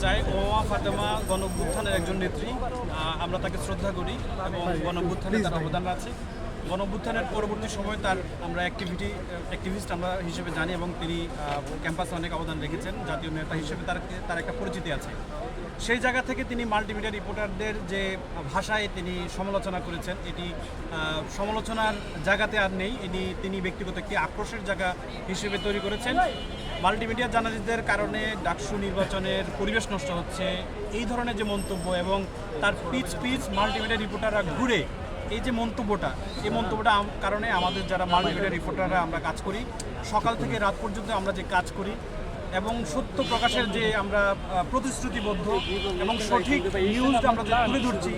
চাই। ওমা ফাতেমা গণভ্যুত্থানের একজন নেত্রী। আহ, আমরা তাকে শ্রদ্ধা করি এবং গণভ্যুত্থানে তার অবদান আছে। গণভ্যুত্থানের পরবর্তী সময় তার আমরা অ্যাক্টিভিটি অ্যাক্টিভিস্ট আমরা হিসেবে জানি এবং তিনি ক্যাম্পাসে অনেক অবদান রেখেছেন। জাতীয় নেতা হিসেবে তার তার একটা পরিচিতি আছে। সেই জায়গা থেকে তিনি মাল্টিমিডিয়া রিপোর্টারদের যে ভাষায় তিনি সমালোচনা করেছেন, এটি সমালোচনার জায়গাতে আর নেই। এটি তিনি ব্যক্তিগত একটি আক্রোশের জায়গা হিসেবে তৈরি করেছেন। মাল্টিমিডিয়া জার্নালিস্টদের কারণে ডাকসু নির্বাচনের পরিবেশ নষ্ট হচ্ছে। এই ধরনের যে মন্তব্য এবং তার পিচ পিচ মাল্টিমিডিয়া রিপোর্টাররা ঘুরে এই যে মন্তব্যটা এই মন্তব্যটা কারণে আমাদের যারা মাল্টিমিডিয়া রিপোর্টাররা আমরা কাজ করি সকাল থেকে রাত পর্যন্ত আমরা যে কাজ করি এবং সত্য প্রকাশের যে আমরা প্রতিশ্রুতিবদ্ধ এবং সঠিক নিউজ আমরা যে তুলে ধরছি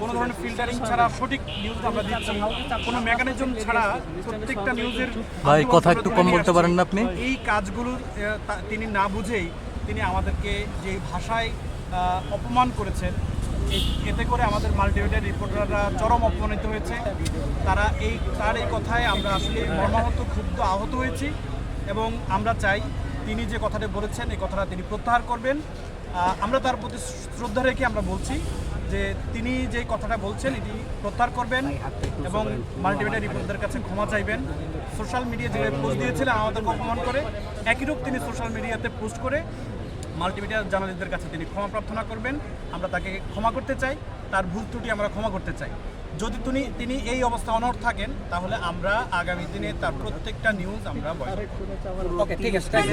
কোনো ধরনের ফিল্টারিং ছাড়া সঠিক নিউজ আমরা দিচ্ছি কোনো মেকানিজম ছাড়া প্রত্যেকটা নিউজের ভাই, কথা একটু কম বলতে পারেন না আপনি? এই কাজগুলোর তিনি না বুঝেই তিনি আমাদেরকে যে ভাষায় অপমান করেছেন এতে করে আমাদের মাল্টিমিডিয়া রিপোর্টাররা চরম অপমানিত হয়েছে। তারা এই, তার এই কথায় আমরা আসলে মর্মাহত, ক্ষুব্ধ আহত হয়েছি এবং আমরা চাই তিনি যে কথাটা বলেছেন, এই কথাটা তিনি প্রত্যাহার করবেন। আমরা তার প্রতি শ্রদ্ধা রেখে আমরা বলছি যে তিনি যে কথাটা বলছেন, এটি প্রত্যাহার করবেন এবং মাল্টিমিডিয়া রিপোর্টদের কাছে ক্ষমা চাইবেন। সোশ্যাল মিডিয়া যে পোস্ট দিয়েছিলেন আমাদেরকে অপমান করে। একই রূপ তিনি সোশ্যাল মিডিয়াতে পোস্ট করে মাল্টিমিডিয়া জার্নালিস্টদের কাছে তিনি ক্ষমা প্রার্থনা করবেন। আমরা তাকে ক্ষমা করতে চাই, তার ভুল ত্রুটি আমরা ক্ষমা করতে চাই। যদি তিনি তিনি এই অবস্থা অনর থাকেন, তাহলে আমরা আগামী দিনে তার প্রত্যেকটা নিউজ আমরা ওকে ঠিক আছে